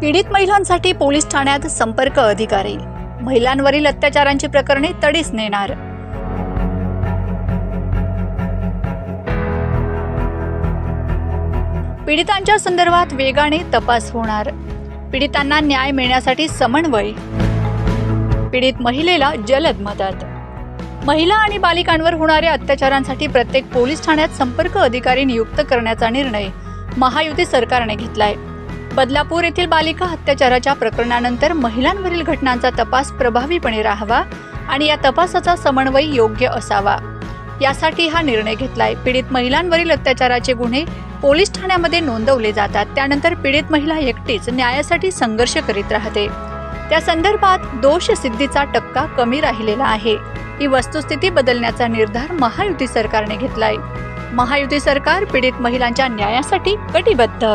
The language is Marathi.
पीडित महिलांसाठी पोलीस ठाण्यात संपर्क अधिकारी. महिलांवरील अत्याचारांची प्रकरणे तडीस नेणार. पीडितांच्या संदर्भात वेगाने तपास होणार. पीडितांना न्याय मिळण्यासाठी समन्वय. पीडित महिलेला जलद मदत. महिला आणि बालिकांवर होणाऱ्या अत्याचारांसाठी प्रत्येक पोलीस ठाण्यात संपर्क अधिकारी नियुक्त करण्याचा निर्णय महायुती सरकारने घेतलाय. बदलापूर येथील बालिका अत्याचाराच्या प्रकरणानंतर महिलांवरील घटनांचा तपास प्रभावीपणे राहावा आणि या तपासाचा समन्वय योग्य असावा. यासाठी हा निर्णय घेतलाय. पीडित महिलांवरील अत्याचाराचे गुन्हे पोलीस ठाण्यामध्ये नोंदवले जातात. त्यानंतर पीडित महिला एकटीच न्यायासाठी संघर्ष करीत राहते. त्या संदर्भात दोष सिद्धीचा टक्का कमी राहिलेला आहे. ही वस्तुस्थिती बदलण्याचा निर्धार महायुती सरकारने घेतलाय. महायुती सरकार पीडित महिलांच्या न्यायासाठी कटिबद्ध.